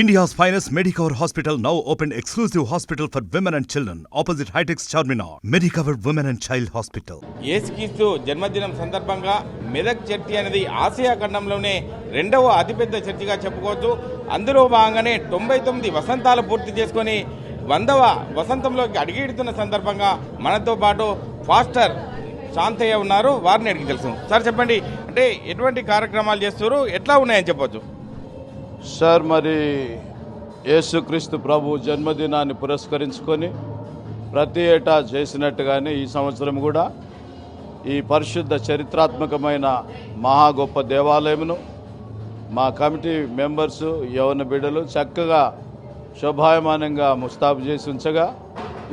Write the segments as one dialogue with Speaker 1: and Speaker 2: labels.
Speaker 1: India's finest Medicover Hospital now open exclusive hospital for women and children opposite Hightex Charminar. Medicover Women and Child Hospital.
Speaker 2: యేసుక్రీస్తు జన్మదినం సందర్భంగా Medak church అనేది Asia ఖండంలోనే రెండవ అతిపెద్ద చర్చిగా చెప్పుకోవచ్చు. అందులో భాగంగానే తొంభై తొమ్మిది వసంతాలు పూర్తి చేసుకొని వందవ వసంతంలోకి అడిగిడుతున్న సందర్భంగా మనతో పాటు ఫాస్టర్ శాంతయ్య ఉన్నారు. వారిని అడిగి తెలుసు సార్ చెప్పండి. అంటే ఎటువంటి కార్యక్రమాలు చేస్తారు ఎట్లా ఉన్నాయని చెప్పొచ్చు?
Speaker 3: సార్ మరి యేసుక్రీస్తు ప్రభు జన్మదినాన్ని పురస్కరించుకొని ప్రతి ఏటా చేసినట్టుగానే ఈ సంవత్సరం కూడా ఈ పరిశుద్ధ చరిత్రాత్మకమైన మహా గొప్ప దేవాలయమును మా కమిటీ మెంబర్స్ యవన బిడ్డలు చక్కగా శోభాయమానంగా ముస్తాబు చేసి ఉంచగా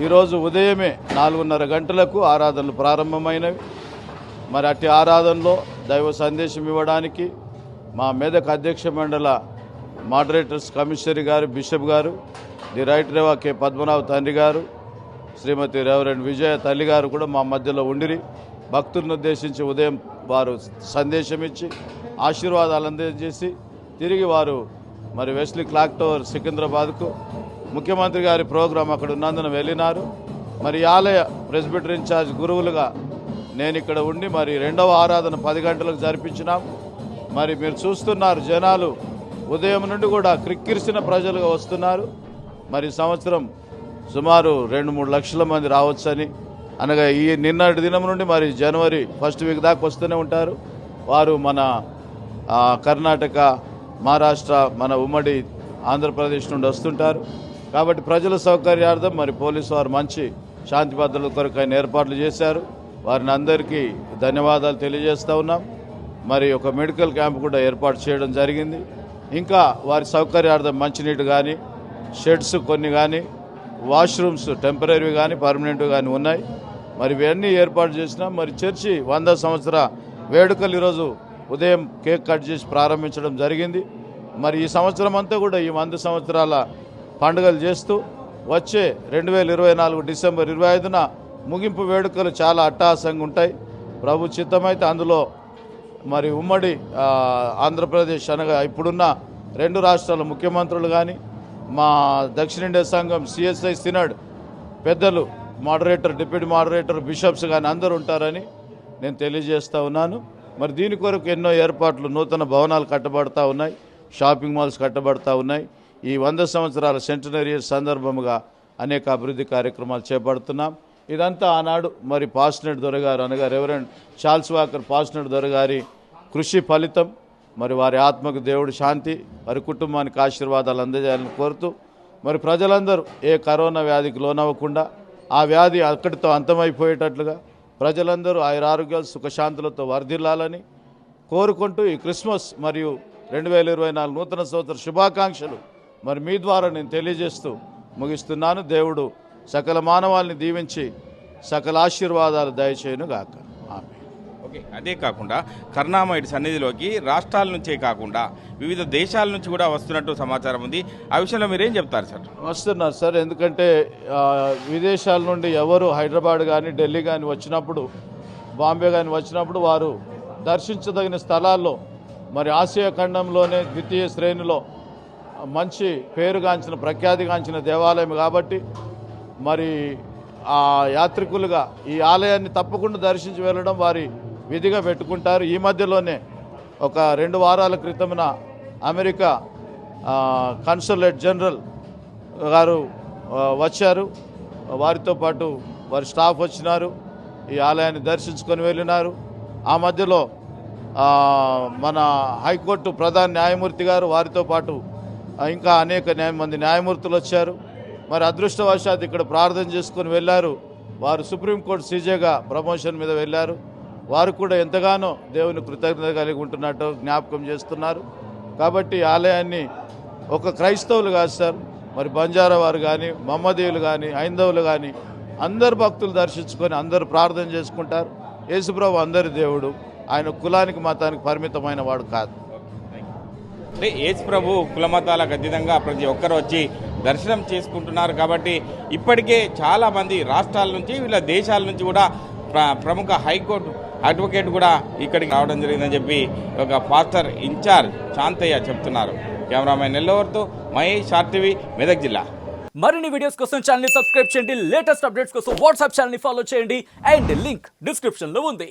Speaker 3: ఈరోజు ఉదయమే నాలుగున్నర గంటలకు ఆరాధనలు ప్రారంభమైనవి. మరి అట్టి ఆరాధనలో దైవ సందేశం ఇవ్వడానికి మా మెదక్ అధ్యక్ష మండల మోడరేటర్స్ కమిషనరీ గారు బిషప్ గారు the right rev K Padmanabha తండ్రి గారు శ్రీమతి రెవరెండ్ విజయ తల్లి గారు కూడా మా మధ్యలో ఉండిరి. భక్తులను ఉద్దేశించి ఉదయం వారు సందేశం ఇచ్చి ఆశీర్వాదాలు అందజేసి తిరిగి వారు మరి వెస్లీ క్లాక్ టవర్ సికింద్రాబాద్కు ముఖ్యమంత్రి గారి ప్రోగ్రాం అక్కడ ఉన్నందున వెళ్ళినారు. మరి ఆలయ ప్రెసిబిటర్ ఇన్ఛార్జ్ గురువులుగా నేను ఇక్కడ ఉండి మరి రెండవ ఆరాధన పది గంటలకు జరిపించినాం. మరి మీరు చూస్తున్నారు జనాలు ఉదయం నుండి కూడా క్రిక్కిరిసిన ప్రజలుగా వస్తున్నారు. మరి సంవత్సరం సుమారు రెండు మూడు లక్షల మంది రావచ్చని అనగా ఈ నిన్నటి దినం నుండి మరి జనవరి ఫస్ట్ వీక్ దాకా వస్తూనే ఉంటారు. వారు మన కర్ణాటక మహారాష్ట్ర మన ఉమ్మడి ఆంధ్రప్రదేశ్ నుండి వస్తుంటారు. కాబట్టి ప్రజల సౌకర్యార్థం మరి పోలీసు వారు మంచి శాంతి భద్రతల కొరకు ఆయన ఏర్పాట్లు చేశారు. వారిని అందరికీ ధన్యవాదాలు తెలియజేస్తూ ఉన్నాం. మరి ఒక మెడికల్ క్యాంప్ కూడా ఏర్పాటు చేయడం జరిగింది. ఇంకా వారి సౌకర్యార్థం మంచినీటి కానీ షెడ్స్ కొన్ని కానీ వాష్రూమ్స్ టెంపరీ కానీ పర్మనెంట్ కానీ ఉన్నాయి. మరి ఇవన్నీ ఏర్పాటు చేసినా మరి చర్చి వంద సంవత్సర వేడుకలు ఈరోజు ఉదయం కేక్ కట్ చేసి ప్రారంభించడం జరిగింది. మరి ఈ సంవత్సరం అంతా కూడా ఈ వంద సంవత్సరాల పండుగలు చేస్తూ వచ్చే రెండు వేల ఇరవై నాలుగు డిసెంబర్ ఇరవై ఐదున ముగింపు వేడుకలు చాలా అట్టహాసంగా ఉంటాయి ప్రభు చిత్తమైతే అందులో మరి ఉమ్మడి ఆంధ్రప్రదేశ్ అనగా ఇప్పుడున్న రెండు రాష్ట్రాల ముఖ్యమంత్రులు కానీ మా దక్షిణ ఇండియా సంఘం సిఎస్ఐ సినడ్ పెద్దలు మోడరేటర్ డిప్యూటీ మోడరేటర్ బిషప్స్ కానీ అందరూ ఉంటారని నేను తెలియజేస్తూ ఉన్నాను. మరి దీని కొరకు ఎన్నో ఏర్పాట్లు నూతన భవనాలు కట్టబడతా ఉన్నాయి షాపింగ్ మాల్స్ కట్టబడతా ఉన్నాయి. ఈ వంద సంవత్సరాల సెంటనరీ సందర్భముగా అనేక అభివృద్ధి కార్యక్రమాలు చేపడుతున్నాం. ఇదంతా ఆనాడు మరి పాస్నెట్ దొరగారు అనగా రెవరెండ్ చార్ల్స్ వాకర్ పాస్నెట్ దొరగారి కృషి ఫలితం. మరి వారి ఆత్మకు దేవుడు శాంతి వారి కుటుంబానికి ఆశీర్వాదాలు అందజేయాలని కోరుతూ మరి ప్రజలందరూ ఏ కరోనా వ్యాధికి లోనవ్వకుండా ఆ వ్యాధి అక్కడితో అంతమైపోయేటట్లుగా ప్రజలందరూ ఆయురారోగ్యాలు సుఖశాంతులతో వర్ధిల్లాలని కోరుకుంటూ ఈ క్రిస్మస్ మరియు రెండు వేల ఇరవై నాలుగు నూతన సంవత్సర శుభాకాంక్షలు మరి మీ ద్వారా నేను తెలియజేస్తూ ముగిస్తున్నాను. దేవుడు సకల మానవాల్ని దీవించి సకల ఆశీర్వాదాలు దయచేయను గాక. ఆమె
Speaker 2: ఓకే అదే కాకుండా కరుణామయుడి సన్నిధిలోకి రాష్ట్రాల నుంచే కాకుండా వివిధ దేశాల నుంచి కూడా వస్తున్నట్టు సమాచారం ఉంది. ఆ విషయంలో మీరేం చెప్తారు సార్?
Speaker 3: వస్తున్నారు సార్ ఎందుకంటే విదేశాల నుండి ఎవరు హైదరాబాద్ కానీ ఢిల్లీ కానీ వచ్చినప్పుడు బాంబే కానీ వచ్చినప్పుడు వారు దర్శించదగిన స్థలాల్లో మరి ఆసియా ఖండంలోనే ద్వితీయ శ్రేణిలో మంచి పేరుగాంచిన ప్రఖ్యాతిగాంచిన దేవాలయం కాబట్టి మరి ఆ యాత్రికులుగా ఈ ఆలయాన్ని తప్పకుండా దర్శించి వెళ్ళడం వారి విధిగా పెట్టుకుంటారు. ఈ మధ్యలోనే ఒక రెండు వారాల క్రితమున అమెరికా కన్సులేట్ జనరల్ గారు వచ్చారు. వారితో పాటు వారి స్టాఫ్ వచ్చినారు. ఈ ఆలయాన్ని దర్శించుకొని వెళ్ళినారు. ఆ మధ్యలో మన హైకోర్టు ప్రధాన న్యాయమూర్తి గారు వారితో పాటు ఇంకా అనేక మంది న్యాయమూర్తులు వచ్చారు. మరి అదృష్టవశాత్తు ఇక్కడ ప్రార్థన చేసుకొని వెళ్ళారు. వారు సుప్రీంకోర్టు సీజేగా ప్రమోషన్ మీద వెళ్ళారు. వారు కూడా ఎంతగానో దేవుని కృతజ్ఞత కలిగి ఉంటున్నట్టు జ్ఞాపకం చేస్తున్నారు. కాబట్టి ఆలయాన్ని ఒక క్రైస్తవులు కాదు సార్ మరి బంజారా వారు కానీ మమ్మదీయులు కానీ హైందవులు కానీ అందరు భక్తులు దర్శించుకొని అందరూ ప్రార్థన చేసుకుంటారు. యేసుప్రభు అందరి దేవుడు. ఆయన కులానికి మతానికి పరిమితమైన వాడు కాదు.
Speaker 2: అంటే యేసు ప్రభు కులమతాలకు అతీతంగా ప్రతి ఒక్కరు వచ్చి దర్శనం చేసుకుంటున్నారు కాబట్టి ఇప్పటికే చాలామంది రాష్ట్రాల నుంచి వీళ్ళ దేశాల నుంచి కూడా ప్ర- ప్రముఖ హైకోర్టు అడ్వకేట్ కూడా ఇక్కడికి రావడం జరిగిందని చెప్పి ఒక పాస్టర్ ఇన్ఛార్జ్ శాంతయ్య చెప్తున్నారు. కెమెరామెన్ నెల్లవరతో మహేష్ ఆర్టీవీ మెదక్ జిల్లా.
Speaker 4: మరిన్ని వీడియోస్ కోసం ఛానల్ సబ్స్క్రైబ్ చేయండి. లేటెస్ట్ అప్డేట్స్ కోసం వాట్సాప్ ఛానల్ ఫాలో చేయండి. అండ్ లింక్ డిస్క్రిప్షన్లో ఉంది.